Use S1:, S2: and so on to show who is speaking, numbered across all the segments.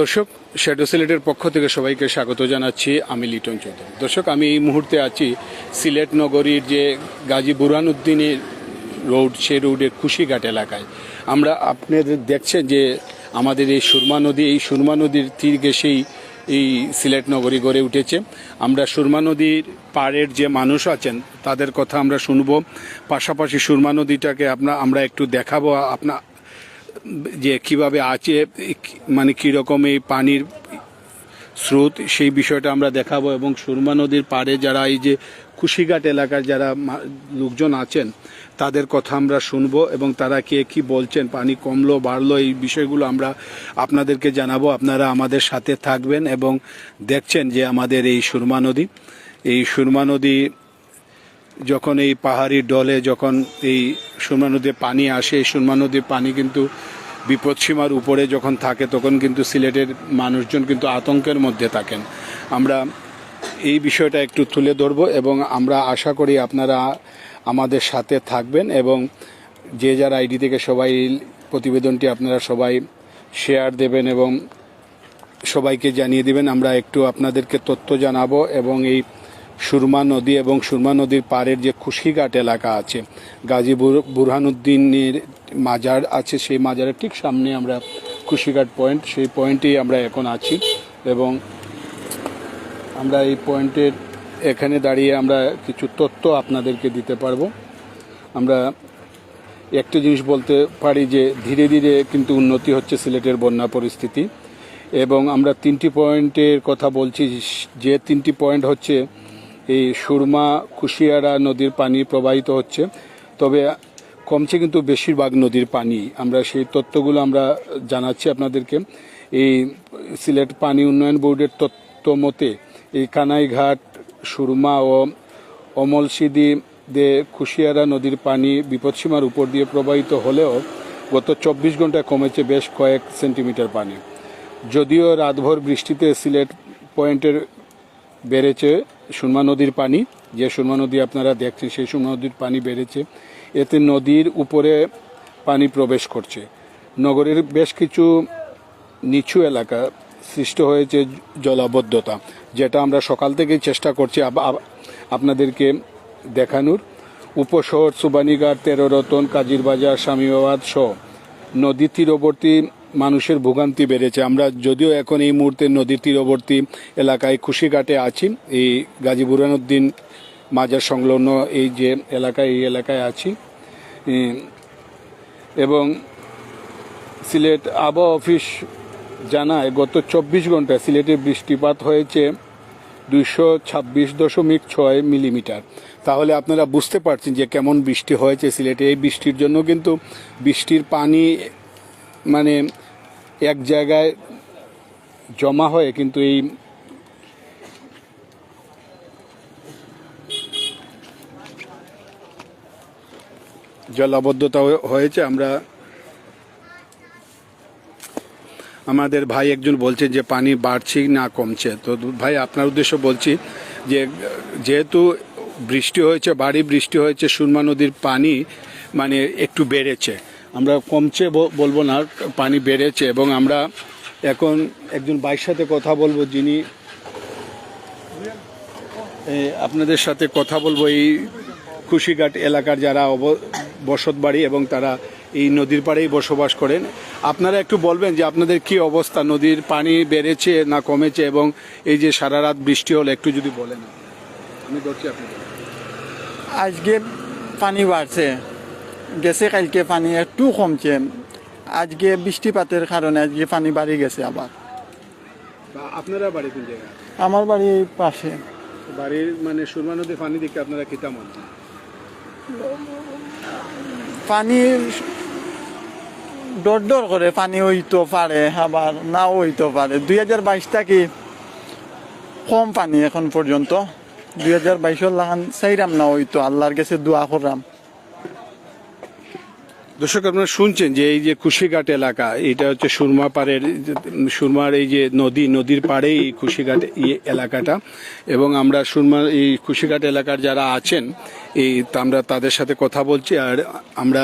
S1: দর্শক শ্যাডো সিলেটের পক্ষ থেকে সবাইকে স্বাগত জানাচ্ছি আমি লিটন চৌধুরী। দর্শক, আমি এই মুহূর্তে আছি সিলেট নগরীর যে গাজী বুরহানুদ্দিনের রোড, সেই রোডের কুশিঘাট এলাকায়। আমরা আপনাদের দেখছেন যে আমাদের এই সুরমা নদী, এই সুরমা নদীর তীর ঘেসেই এই সিলেট নগরী গড়ে উঠেছে। আমরা সুরমা নদীর পাড়ের যে মানুষ আছেন, তাদের কথা আমরা শুনব। পাশাপাশি সুরমা নদীটাকে আপনা, আমরা একটু দেখাবো। আপনা যে কীভাবে আছে মানে কীরকম এই পানির স্রোত, সেই বিষয়টা আমরা দেখাবো। এবং সুরমা নদীর পাড়ে যারা এই যে কুশিঘাট এলাকার যারা লোকজন আছেন, তাদের কথা আমরা শুনব এবং তারা কে কি বলছেন, পানি কমলো, বাড়লো, এই বিষয়গুলো আমরা আপনাদেরকে জানাব। আপনারা আমাদের সাথে থাকবেন এবং দেখছেন যে আমাদের এই সুরমা নদী, এই সুরমা নদী যখন এই পাহাড়ি ডলে যখন এই সুরমা নদীর পানি আসে, এই সুরমা নদীর পানি কিন্তু বিপদসীমার উপরে যখন থাকে, তখন কিন্তু সিলেটের মানুষজন কিন্তু আতঙ্কের মধ্যে থাকেন। আমরা এই বিষয়টা একটু তুলে ধরবো এবং আমরা আশা করি আপনারা আমাদের সাথে থাকবেন এবং যে যার আইডি থেকে সবাই প্রতিবেদনটি আপনারা সবাই শেয়ার দেবেন এবং সবাইকে জানিয়ে দিবেন। আমরা একটু আপনাদেরকে তথ্য জানাব এবং এই সুরমা নদী এবং সুরমা নদীর পাড়ের যে খুশিঘাট এলাকা আছে গাজীপুর বুরহানুদ্দিনের মাজার আছে, সেই মাজারের ঠিক সামনে আমরা খুশিঘাট পয়েন্ট, সেই পয়েন্টেই আমরা এখন আছি এবং আমরা এই পয়েন্টের এখানে দাঁড়িয়ে আমরা কিছু তথ্য আপনাদেরকে দিতে পারব। আমরা একটা জিনিস বলতে পারি যে, ধীরে ধীরে কিন্তু উন্নতি হচ্ছে সিলেটের বন্যা পরিস্থিতি এবং আমরা তিনটি পয়েন্টের কথা বলছি, যে তিনটি পয়েন্ট হচ্ছে এই সুরমা কুশিয়ারা নদীর পানি প্রবাহিত হচ্ছে। তবে কমছে কিন্তু বেশিরভাগ নদীর পানি। আমরা সেই তথ্যগুলো আমরা জানাচ্ছি আপনাদেরকে। এই সিলেট পানি উন্নয়ন বোর্ডের তথ্য মতে, এই কানাইঘাট, সুরমা ও অমলসিদি দে কুশিয়ারা নদীর পানি বিপদসীমার উপর দিয়ে প্রবাহিত হলেও গত চব্বিশ ঘন্টায় কমেছে বেশ কয়েক সেন্টিমিটার পানি। যদিও রাতভর বৃষ্টিতে সিলেট পয়েন্টের বেড়েছে সুরমা নদীর পানি, যে সুরমা নদী আপনারা দেখছেন, সেই সুরমা নদীর পানি বেড়েছে। এতে নদীর উপরে পানি প্রবেশ করছে। নগরের বেশ কিছু নিচু এলাকা সৃষ্ট হয়েছে জলাবদ্ধতা, যেটা আমরা সকাল থেকেই চেষ্টা করছি আপনাদেরকে দেখানোর। উপশহর, সুবানীঘাট, তেরো রতন, কাজিরবাজার স্বামীবাবাদ সহ নদী তীরবর্তী মানুষের ভোগান্তি বেড়েছে। আমরা যদিও এখন এই মুহূর্তে নদীর তীরবর্তী এলাকায় খুশিঘাটে আছি। এই গাজী বুরহানুদ্দিন মাজার সংলগ্ন এই যে এলাকায়, এই এলাকায় আছি। এবং সিলেট আবহাওয়া অফিস জানায়, গত চব্বিশ ঘন্টায় সিলেটে বৃষ্টিপাত হয়েছে দুইশো ছাব্বিশ দশমিক ছয় মিলিমিটার। তাহলে আপনারা বুঝতে পারছেন যে কেমন বৃষ্টি হয়েছে সিলেটে। এই বৃষ্টির জন্য কিন্তু বৃষ্টির পানি মানে এক জায়গায় জমা হয়ে কিন্তু এই জলাবদ্ধতা হয়ে- হয়েছে। আমরা আমাদের ভাই একজন বলছে যে পানি বাড়ছে না কমছে। তো ভাই, আপনার উদ্দেশ্য বলছি যে যেহেতু বৃষ্টি হয়েছে, বাড়ি বৃষ্টি হয়েছে, সুরমা নদীর পানি মানে একটু বেড়েছে। আমরা কমছে বলব না, পানি বেড়েছে এবং আমরা এখন একজন ভাইয়ের সাথে কথা বলব যিনি আপনাদের সাথে কথা বলব এই খুশিঘাট এলাকার যারা অব- বসত বাড়ি এবং তারা এই নদীর পাড়েই বসবাস করেন। আপনারা একটু বলবেন যে আপনাদের কি অবস্থা? নদীর পানি বেড়েছে না কমেছে? এবং এই যে সারা রাত বৃষ্টি হলো, একটু যদি বলেন। আমি ধরছি আপনাদের।
S2: আজকে পানি বাড়ছে। গেছে কালকে পানি একটু কমছে। আজকে বৃষ্টিপাতের কারণে আজকে পানি বাড়ি গেছে আবার।
S1: বা আপনারা বাড়ি কোন জায়গায়?
S2: আমার বাড়ির পাশে।
S1: বাড়ির মানে সুরমা নদীর পানি দেখে আপনারা কি তেমন
S2: পানি ডর ডর করে পানি হইতে পারে আবার নাও হইতে পারে। দুই হাজার বাইশ থাকি কম পানি এখন পর্যন্ত। দুই হাজার বাইশের লাগান চাইরাম না হইতো আল্লাহর কাছে দোয়া করলাম
S1: দর্শক, আপনারা শুনছেন যে এই যে কুশিঘাট এলাকা, এটা হচ্ছে সুরমা পাড়ের, সুরমার এই যে নদী, নদীর পাড়েই এই কুশিঘাট এলাকাটা। এবং আমরা সুরমার এই কুশিঘাট এলাকার যারা আছেন, এই আমরা তাদের সাথে কথা বলছি। আর আমরা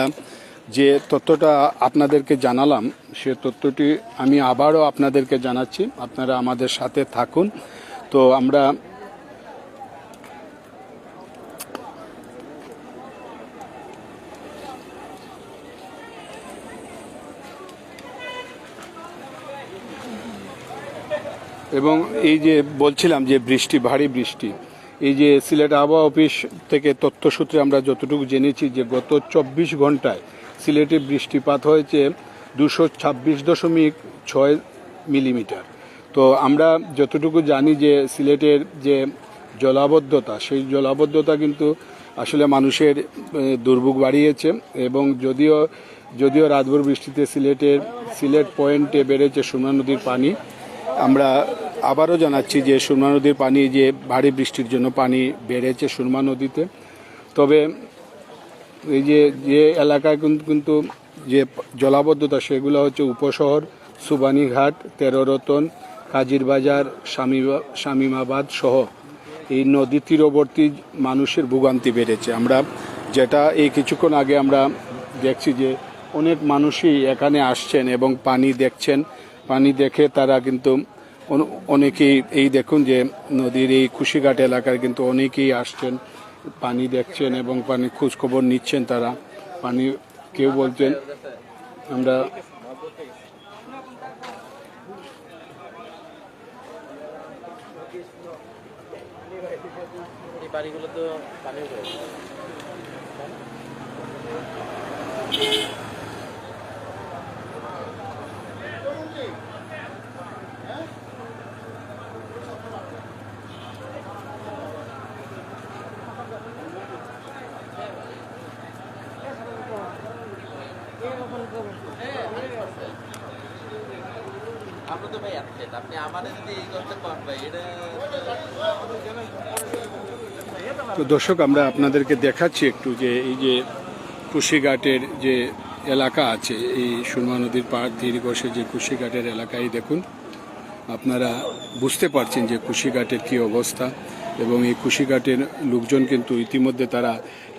S1: যে তথ্যটা আপনাদেরকে জানালাম, সে তথ্যটি আমি আবারও আপনাদেরকে জানাচ্ছি। আপনারা আমাদের সাথে থাকুন। তো আমরা এবং এই যে বলছিলাম যে বৃষ্টি, ভারী বৃষ্টি, এই যে সিলেট আবহাওয়া অফিস থেকে তথ্যসূত্রে আমরা যতটুকু জেনেছি যে গত চব্বিশ ঘন্টায় সিলেটে বৃষ্টিপাত হয়েছে দুশো ছাব্বিশ দশমিক ছয় মিলিমিটার। তো আমরা যতটুকু জানি যে সিলেটের যে জলাবদ্ধতা, সেই জলাবদ্ধতা কিন্তু আসলে মানুষের দুর্ভোগ বাড়িয়েছে এবং যদিও যদিও রাতভর বৃষ্টিতে সিলেটের, সিলেট পয়েন্টে বেড়েছে সুরমা নদীর পানি আমরা আবারও জানাচ্ছি যে সুরমা নদীর পানি যে ভারী বৃষ্টির জন্য পানি বেড়েছে সুরমা নদীতে। তবে এই যে যে এলাকায় কিন্তু যে জলাবদ্ধতা, সেগুলো হচ্ছে উপশহর সুবানীঘাট তেরোরতন কাজিরবাজার শামীমা শামীমাবাদ সহ এই নদী তীরবর্তী মানুষের ভোগান্তি বেড়েছে। আমরা যেটা এই কিছুক্ষণ আগে আমরা দেখছি যে অনেক মানুষই এখানে আসছেন এবং পানি দেখছেন। পানি দেখে তারা কিন্তু অন- অনেকেই এই দেখুন যে নদীর এই খুশিঘাট এলাকায় কিন্তু অনেকেই আসছেন, পানি দেখছেন এবং পানি খোঁজখবর নিচ্ছেন তারা। পানি কেউ বলছেন, আমরা
S3: বাড়িগুলো তো পানির উপরে আমরা তো ভাই athlete, আপনি আমাদের যদি এই করতে পারেন ভাই এটা
S1: তো দর্শক, আমরা আপনাদেরকে দেখাচ্ছি একটু যে এই যে কুশিঘাটের যে এলাকা আছে, এই সুরমা নদীর পাড় ধীরে যে কুশিঘাটের এলাকায় দেখুন, আপনারা বুঝতে পারছেন যে কুশিঘাটের কি অবস্থা এবং এই কুশিঘাটের লোকজন কিন্তু ইতিমধ্যে তারা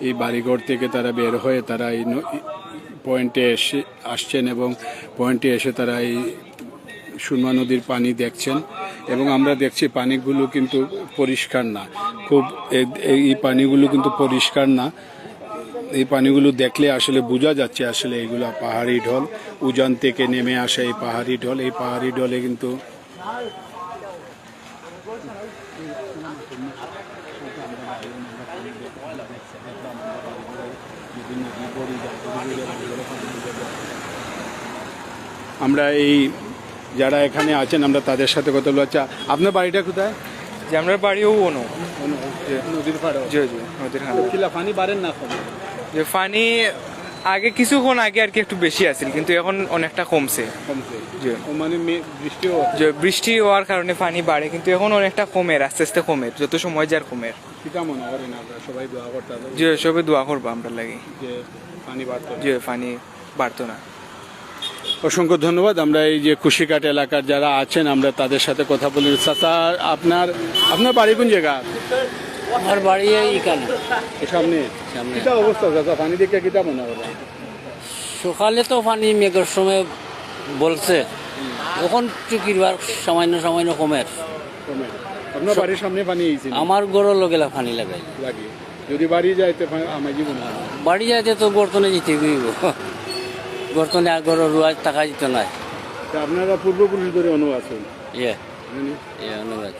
S1: এই বাড়িঘর থেকে তারা বের হয়ে তারা এই পয়েন্টে এসে আসছেন এবং পয়েন্টে এসে তারা এই সুরমা নদীর পানি দেখছেন এবং আমরা দেখছি পানিগুলো কিন্তু পরিষ্কার না। খুব এই পানিগুলো কিন্তু পরিষ্কার না। এই পানিগুলো দেখলে আসলে বোঝা যাচ্ছে আসলে এগুলো পাহাড়ি ঢল। উজান থেকে নেমে আসা এই পাহাড়ি ঢল। এই পাহাড়ি ঢলে কিন্তু আমরা এই যারা এখানে আছেন আমরা তাদের সাথে কথা বলছি আপনার বাড়িটা কোথায়?
S4: যে আমরা বাড়িও ওনো।
S1: নদীর পাড়ে।
S4: জি জি নদীর হাল
S1: কিলা পানি বাড়েন না?
S4: যে পানি আগে কিছুক্ষণ আগে আর কি একটু বেশি আছিল কিন্তু এখন অনেকটা কমছে।
S1: মানে
S4: যে বৃষ্টি হওয়ার কারণে পানি বাড়ে কিন্তু এখন অনেকটা কমের আস্তে আস্তে কমের যত সময় যার কমের।
S1: সবাই দোয়া করতে হবে।
S4: যে সবে দোয়া করব আমরা লাগি।
S1: যে পানি বাড়তে
S4: যে পানি বাড়তো না।
S1: অসংখ্য ধন্যবাদ। আমরা এই যে কুশিকাট এলাকার যারা আছেন আমরা তাদের সাথে কথা বলি চাচা আপনার আপনার বাড়ি কোন জায়গা?
S5: আমার বাড়ি এখানে।
S1: সামনে?
S5: সামনে।
S1: কিটা অবস্থা চাচা? পানি দেখে কিটা মনে হবে?
S5: সকালে তো পানি মেঘের সময় বলছে। এখন চুকিরবার সামান্য সামান্য কমের
S1: কমে। আপনার বাড়ির সামনে পানি
S5: আমার গড়ও লগেলা পানি লাগাই।
S1: লাগে। যদি বাড়ি যাইতে আমার জীবন
S5: বাড়ি যাইতে তো গর্তনে যেতে গইব গর্তনে আর গড় রুয়াজ টাকা যেত নাই।
S1: আপনারা পূর্বপুরুষ ধরে অনু আছেন?
S5: ইয়ে। ইয়ে অনুবাদ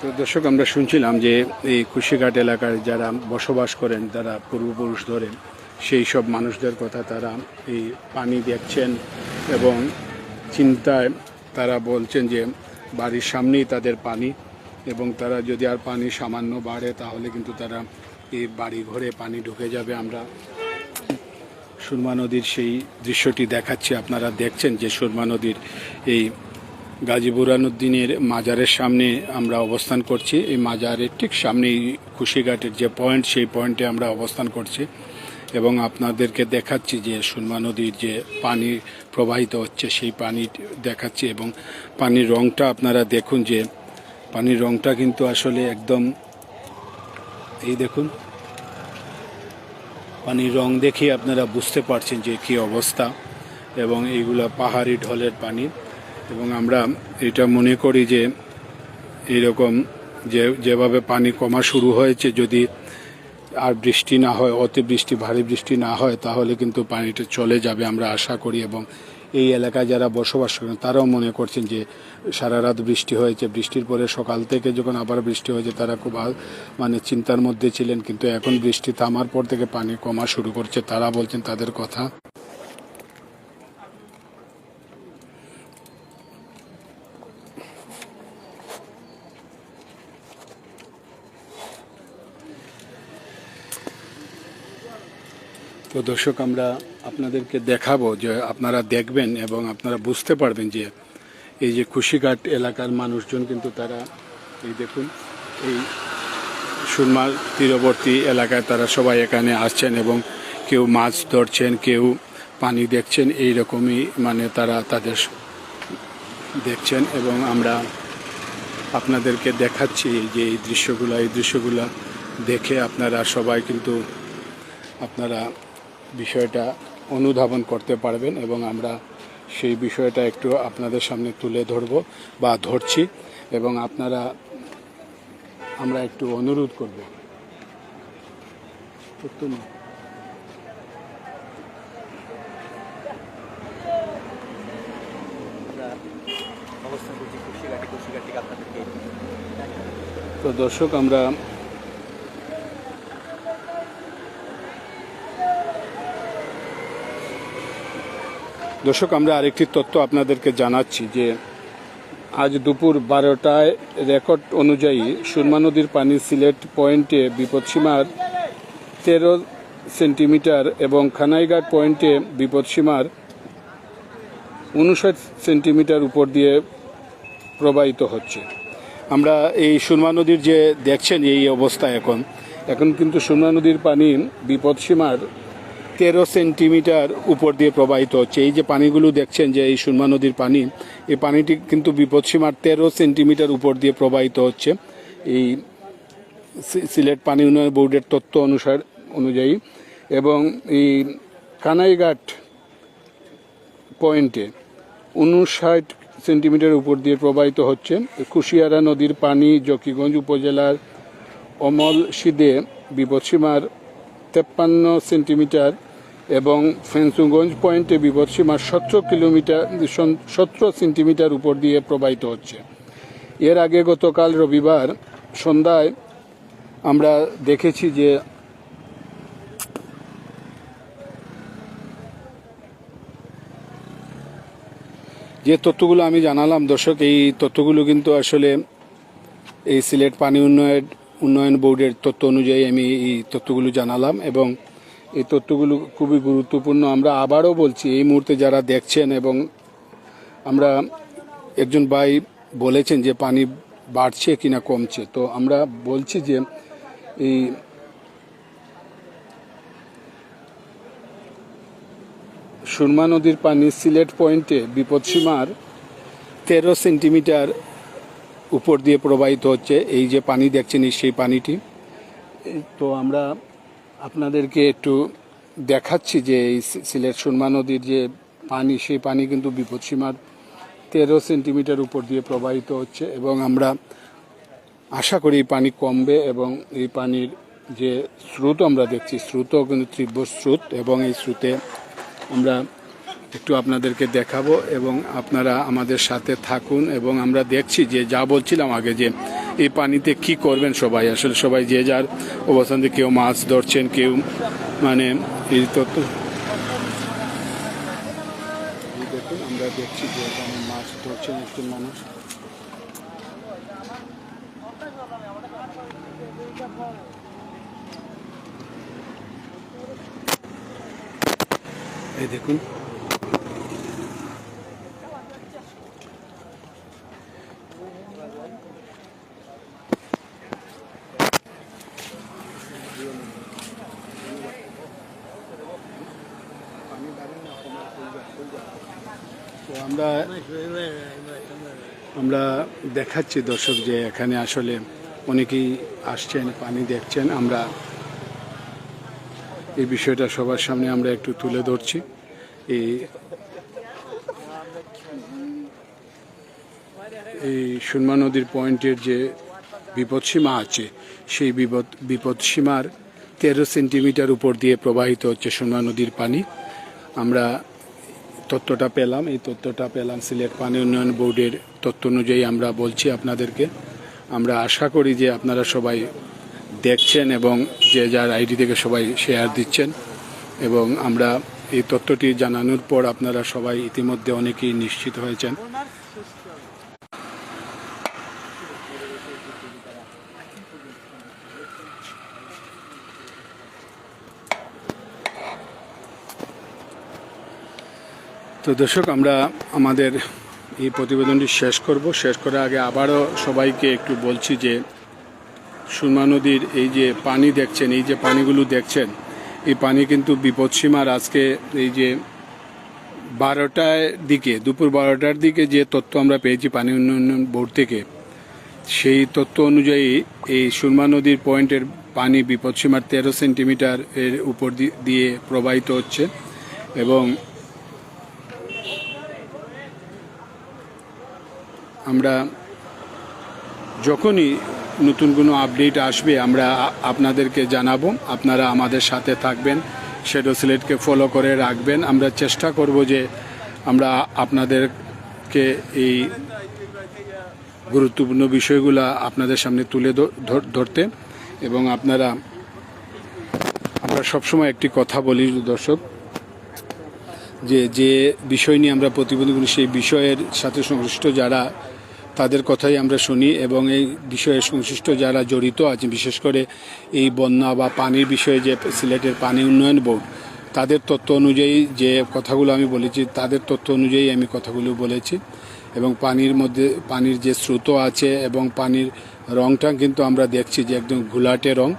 S1: তো দর্শক আমরা শুনছিলাম যে এই কুশিঘাট এলাকার যারা বসবাস করেন তারা পূর্বপুরুষ ধরে সেই সব মানুষদের কথা তারা এই পানি দেখছেন এবং চিন্তায় তারা বলছেন যে বাড়ির সামনেই তাদের পানি এবং তারা যদি আর পানি সামান্য বাড়ে তাহলে কিন্তু তারা এই বাড়ি ঘরে পানি ঢুকে যাবে। আমরা সুরমা নদীর সেই দৃশ্যটি দেখাচ্ছি। আপনারা দেখছেন যে সুরমা নদীর এই গাজী বুরানুদ্দিনের মাজারের সামনে আমরা অবস্থান করছি। এই মাজারের ঠিক সামনেই কুশিঘাটের যে পয়েন্ট, সেই পয়েন্টে আমরা অবস্থান করছি এবং আপনাদেরকে দেখাচ্ছি যে সুরমা নদীর যে পানি প্রবাহিত হচ্ছে, সেই পানি দেখাচ্ছি এবং পানির রংটা আপনারা দেখুন যে পানির রংটা কিন্তু আসলে একদম এই দেখুন পানির রং দেখে আপনারা বুঝতে পারছেন যে কি অবস্থা এবং এইগুলো পাহাড়ি ঢলের পানি। এবং আমরা এটা মনে করি যে এরকম যে, যেভাবে পানি কমা শুরু হয়েছে, যদি আর বৃষ্টি না হয়, অতিবৃষ্টি, ভারী বৃষ্টি না হয়, তাহলে কিন্তু পানিটা চলে যাবে আমরা আশা করি। এবং এই এলাকায় যারা বসবাস করেন, তারাও মনে করছেন যে সারা রাত বৃষ্টি হয়েছে। বৃষ্টির পরে সকাল থেকে যখন আবার বৃষ্টি হয়েছে, তারা খুব মানে চিন্তার মধ্যে ছিলেন। কিন্তু এখন বৃষ্টি থামার পর থেকে পানি কমা শুরু করছে। তারা বলছেন তাদের কথা তো দর্শক, আমরা আপনাদেরকে দেখাবো যে আপনারা দেখবেন এবং আপনারা বুঝতে পারবেন যে এই যে খুশিঘাট এলাকার মানুষজন কিন্তু তারা, এই দেখুন, এই সুরমার তীরবর্তী এলাকায় তারা সবাই এখানে আসছেন এবং কেউ মাছ ধরছেন, কেউ পানি দেখছেন, এই রকমই মানে তারা তাদের দেখছেন এবং আমরা আপনাদেরকে দেখাচ্ছি যে এই দৃশ্যগুলো এই দৃশ্যগুলো দেখে আপনারা সবাই কিন্তু আপনারা বিষয়টা অনুধাবন করতে পারবেন এবং আমরা সেই বিষয়টা একটু আপনাদের সামনে তুলে ধরব বা ধরছি এবং আপনারা আমরা একটু অনুরোধ করব। তো দর্শক আমরা দর্শক, আমরা আরেকটি তথ্য আপনাদেরকে জানাচ্ছি যে আজ দুপুর বারোটায় রেকর্ড অনুযায়ী সুরমা নদীর পানি সিলেট পয়েন্টে বিপদসীমার তেরো সেন্টিমিটার এবং খানাইঘাট পয়েন্টে বিপদসীমার উনষাট সেন্টিমিটার উপর দিয়ে প্রবাহিত হচ্ছে। আমরা এই সুরমা নদীর যে দেখছেন এই অবস্থা এখন। এখন কিন্তু সুরমা নদীর পানি বিপদসীমার তেরো সেন্টিমিটার উপর দিয়ে প্রবাহিত হচ্ছে। এই যে পানিগুলো দেখছেন যে এই সুরমা নদীর পানি, এই পানিটি কিন্তু বিপদসীমার তেরো সেন্টিমিটার উপর দিয়ে প্রবাহিত হচ্ছে। এই সিলেট পানি উন্নয়ন বোর্ডের তথ্য অনুসার অনুযায়ী এবং এই কানাইঘাট পয়েন্টে উনষাট সেন্টিমিটার উপর দিয়ে প্রবাহিত হচ্ছে। কুশিয়ারা নদীর পানি, জকিগঞ্জ উপজেলার অমলশিদে বিপদসীমার তেপ্পান্ন সেন্টিমিটার এবং ফেন্সুগঞ্জ পয়েন্টে বিপদসীমার সতেরো কিলোমিটার সতেরো সেন্টিমিটার উপর দিয়ে প্রবাহিত হচ্ছে। এর আগে গতকাল রবিবার সন্ধ্যায় আমরা দেখেছি যে যে তথ্যগুলো আমি জানালাম, দর্শক, এই তথ্যগুলো কিন্তু আসলে এই সিলেট পানি উন্নয়ন উন্নয়ন বোর্ডের তথ্য অনুযায়ী আমি এই তথ্যগুলো জানালাম এবং এই তথ্যগুলো খুবই গুরুত্বপূর্ণ। আমরা আবারও বলছি, এই মুহূর্তে যারা দেখছেন এবং আমরা একজন ভাই বলেছেন যে পানি বাড়ছে কিনা কমছে, তো আমরা বলছি যে এই সুরমা নদীর পানি সিলেট পয়েন্টে বিপদসীমার তেরো সেন্টিমিটার উপর দিয়ে প্রবাহিত হচ্ছে। এই যে পানি দেখছেন সেই পানিটি। তো আমরা আপনাদেরকে একটু দেখাচ্ছি যে এই সিলেট সুরমা নদীর যে পানি, সেই পানি কিন্তু বিপদসীমার তেরো সেন্টিমিটার উপর দিয়ে প্রবাহিত হচ্ছে এবং আমরা আশা করি এই পানি কমবে এবং এই পানির যে স্রোত আমরা দেখছি, স্রোতও কিন্তু তীব্র স্রোত এবং এই স্রোতে আমরা একটু আপনাদেরকে দেখাবো এবং আপনারা আমাদের সাথে থাকুন এবং আমরা দেখছি যে, যা বলছিলাম আগে যে এই পানিতে কি করবেন সবাই? আসলে সবাই যে যার অবস্থান কেউ মাছ ধরছেন, কেউ মানে এই তথ্য দেখুন, আমরা দেখছি যে মাছ ধরছেন একজন মানুষ। এই দেখুন তো আমরা দেখাচ্ছি দর্শক যে এখানে আসলে অনেকেই আসছেন, পানি দেখছেন। আমরা এই বিষয়টা সবার সামনে আমরা একটু তুলে ধরছি। এই এই সুরমা নদীর পয়েন্টের যে বিপদসীমা আছে, সেই বিপদ, বিপদসীমার তেরো সেন্টিমিটার উপর দিয়ে প্রবাহিত হচ্ছে সুরমা নদীর পানি। আমরা তথ্যটা পেলাম, এই তথ্যটা পেলাম সিলেট পানি উন্নয়ন বোর্ডের তথ্য অনুযায়ী আমরা বলছি আপনাদেরকে। আমরা আশা করি যে আপনারা সবাই দেখছেন এবং যে যার আইডি থেকে সবাই শেয়ার দিচ্ছেন এবং আমরা এই তথ্যটি জানানোর পর আপনারা সবাই ইতিমধ্যে অনেকেই নিশ্চিত হয়েছেন। তো দর্শক, আমরা আমাদের এই প্রতিবেদনটি শেষ করব। শেষ করার আগে আবারও সবাইকে একটু বলছি যে, সুরমা নদীর এই যে পানি দেখছেন, এই যে পানিগুলো দেখছেন, এই পানি কিন্তু বিপদসীমার আজকে এই যে বারোটার দিকে, দুপুর বারোটার দিকে যে তথ্য আমরা পেয়েছি পানি উন্নয়ন বোর্ড থেকে, সেই তথ্য অনুযায়ী এই সুরমা নদীর পয়েন্টের পানি বিপদসীমার তেরো সেন্টিমিটার এর উপর দিয়ে প্রবাহিত হচ্ছে এবং আমরা যখনই নতুন কোনো আপডেট আসবে, আমরা আপনাদেরকে জানাব। আপনারা আমাদের সাথে থাকবেন শেডো সিলেটকে ফলো করে রাখবেন। আমরা চেষ্টা করব যে আমরা আপনাদেরকে এই গুরুত্বপূর্ণ বিষয়গুলো আপনাদের সামনে তুলে ধরতে এবং আপনারা, আমরা সবসময় একটি কথা বলি দর্শক, যে যে বিষয় নিয়ে আমরা প্রতিবেদন করি সেই বিষয়ের সাথে সংশ্লিষ্ট যারা তাদের কথাই আমরা শুনি এবং এই বিষয়ে সংশ্লিষ্ট যারা জড়িত আছে বিশেষ করে এই বন্যা বা পানির বিষয়ে যে সিলেটের পানি উন্নয়ন বোর্ড, তাদের তথ্য অনুযায়ী যে কথাগুলো আমি বলেছি, তাদের তথ্য অনুযায়ী আমি কথাগুলো বলেছি এবং পানির মধ্যে, পানির যে স্রোত আছে এবং পানির রংটা কিন্তু আমরা দেখছি যে একদম ঘোলাটে রং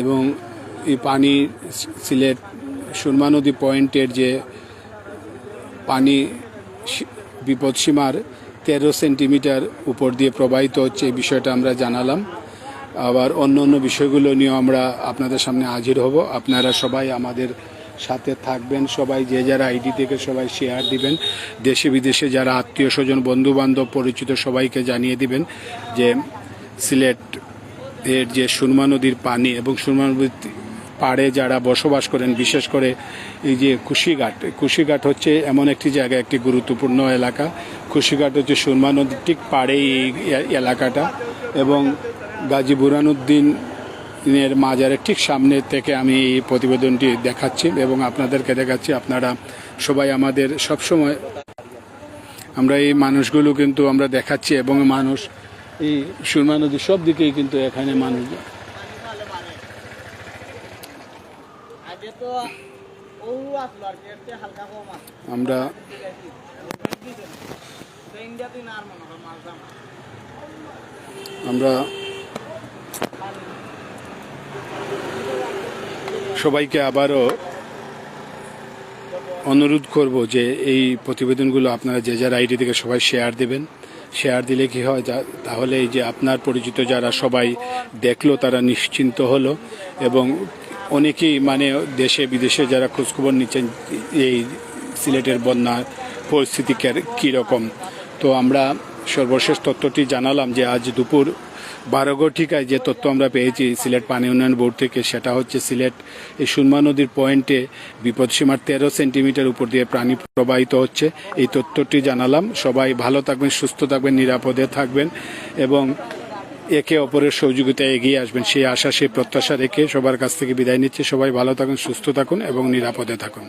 S1: এবং এই পানি সিলেট সুরমা নদী পয়েন্টের যে পানি বিপদসীমার তেরো সেন্টিমিটার উপর দিয়ে প্রবাহিত হচ্ছে এই বিষয়টা আমরা জানালাম। আবার অন্য অন্য বিষয়গুলো নিয়েও আমরা আপনাদের সামনে হাজির হব। আপনারা সবাই আমাদের সাথে থাকবেন, সবাই যে যারা আইডি থেকে সবাই শেয়ার দিবেন। দেশে বিদেশে যারা আত্মীয় স্বজন বন্ধু বান্ধব পরিচিত সবাইকে জানিয়ে দিবেন যে সিলেট এর যে সুরমা নদীর পানি এবং সুরমা নদীর পাড়ে যারা বসবাস করেন, বিশেষ করে এই যে কুশিঘাট। কুশিঘাট হচ্ছে এমন একটি জায়গা, একটি গুরুত্বপূর্ণ এলাকা। কুশিঘাট হচ্ছে সুরমা নদীর ঠিক পাড়ে এই এলাকাটা এবং গাজী বুরানুদ্দিনের মাজারের ঠিক সামনে থেকে আমি এই প্রতিবেদনটি দেখাচ্ছি এবং আপনাদেরকে দেখাচ্ছি। আপনারা সবাই আমাদের সবসময় আমরা এই মানুষগুলো কিন্তু আমরা দেখাচ্ছি এবং মানুষ এই সুরমা নদীর সব দিকেই কিন্তু এখানে মানুষ
S2: আগে তো ও আসলো আর কি এর চেয়ে হালকা কম আছে
S1: আমরা আমরা সবাইকে আবারও অনুরোধ করব যে এই প্রতিবেদনগুলো আপনারা যে যার আইডি থেকে সবাই শেয়ার দেবেন। শেয়ার দিলে কি হয়? তাহলে এই যে আপনার পরিচিত যারা সবাই দেখল, তারা নিশ্চিন্ত হলো এবং অনেকেই মানে দেশে, বিদেশে যারা খোঁজখবর নিচ্ছেন, এই সিলেটের বন্যার পরিস্থিতি কীরকম? তো আমরা সর্বশেষ তথ্যটি জানালাম যে আজ দুপুর বারো ঘটিকায় যে তথ্য আমরা পেয়েছি সিলেট পানি উন্নয়ন বোর্ড থেকে, সেটা হচ্ছে সিলেট এই সুরমা নদীর পয়েন্টে বিপদসীমার তেরো সেন্টিমিটার উপর দিয়ে প্রাণী প্রবাহিত হচ্ছে। এই তথ্যটি জানালাম। সবাই ভালো থাকবেন, সুস্থ থাকবেন, নিরাপদে থাকবেন এবং একে অপরের সহযোগিতায় এগিয়ে আসবেন। সেই আশা, সেই প্রত্যাশা রেখে সবার কাছ থেকে বিদায় নিচ্ছে। সবাই ভালো থাকুন, সুস্থ থাকুন এবং নিরাপদে থাকুন।